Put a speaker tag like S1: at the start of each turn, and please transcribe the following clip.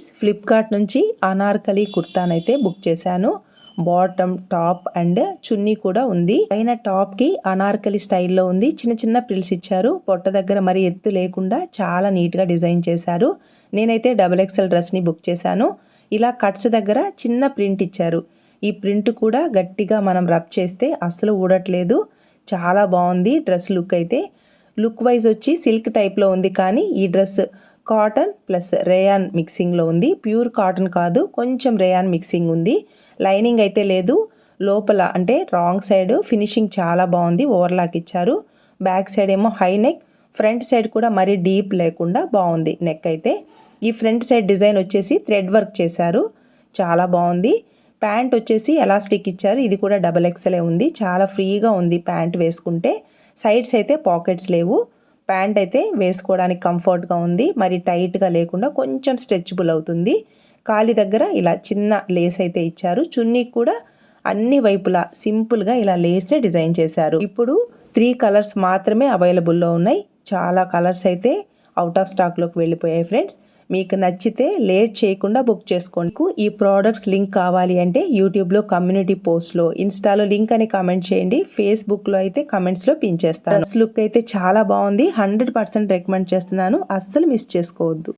S1: Friends Flipkart నుంచి అనార్కలి కుర్తానైతే book చేశాను. బాటమ్ టాప్ అండ్ చున్నీ కూడా ఉంది. పైన టాప్కి అనార్కలి స్టైల్లో ఉంది. చిన్న చిన్న ప్రిల్స్ ఇచ్చారు. పొట్ట దగ్గర మరి ఎత్తు లేకుండా చాలా నీట్గా డిజైన్ చేశారు. నేనైతే డబుల్ ఎక్స్ఎల్ డ్రెస్ని బుక్ చేశాను. ఇలా కట్స్ దగ్గర చిన్న ప్రింట్ ఇచ్చారు. ఈ ప్రింట్ కూడా గట్టిగా మనం రబ్ చేస్తే అస్సలు ఊడట్లేదు. చాలా బాగుంది డ్రెస్ లుక్ అయితే. లుక్ వైజ్ వచ్చి సిల్క్ టైప్లో ఉంది కానీ ఈ డ్రెస్ కాటన్ ప్లస్ రేయాన్ మిక్సింగ్లో ఉంది. ప్యూర్ కాటన్ కాదు కొంచెం రేయాన్ మిక్సింగ్ ఉంది. లైనింగ్ అయితే లేదు. లోపల అంటే రాంగ్ సైడ్ ఫినిషింగ్ చాలా బాగుంది. ఓవర్లాక్ ఇచ్చారు. బ్యాక్ సైడ్ ఏమో హై నెక్. ఫ్రంట్ సైడ్ కూడా మరీ డీప్ లేకుండా బాగుంది నెక్ అయితే. ఈ ఫ్రంట్ సైడ్ డిజైన్ వచ్చేసి థ్రెడ్ వర్క్ చేశారు. చాలా బాగుంది. ప్యాంట్ వచ్చేసి ఎలాస్టిక్ ఇచ్చారు. ఇది కూడా డబల్ ఎక్సెలే ఉంది. చాలా ఫ్రీగా ఉంది ప్యాంట్ వేసుకుంటే. సైడ్స్ అయితే పాకెట్స్ లేవు. ప్యాంట్ అయితే వేసుకోవడానికి కంఫర్ట్గా ఉంది. మరి టైట్గా లేకుండా కొంచెం స్ట్రెచబుల్ అవుతుంది. కాలి దగ్గర ఇలా చిన్న లేస్ అయితే ఇచ్చారు. చున్నీ కూడా అన్ని వైపులా సింపుల్గా ఇలా లేసే డిజైన్ చేశారు. ఇప్పుడు త్రీ కలర్స్ మాత్రమే అవైలబుల్లో ఉన్నాయి. చాలా కలర్స్ అయితే అవుట్ ఆఫ్ స్టాక్లోకి వెళ్ళిపోయాయి ఫ్రెండ్స్. మీకు నచ్చితే లేట్ చేయకుండా బుక్ చేసుకోండి. ఈ ప్రోడక్ట్స్ లింక్ కావాలి అంటే యూట్యూబ్లో కమ్యూనిటీ పోస్ట్లో ఇన్స్టాలో లింక్ అని కామెంట్ చేయండి. ఫేస్బుక్లో అయితే కమెంట్స్లో పిన్ చేస్తాను. లుక్ అయితే చాలా బాగుంది. హండ్రెడ్ పర్సెంట్ రికమెండ్ చేస్తున్నాను. అస్సలు మిస్ చేసుకోవద్దు.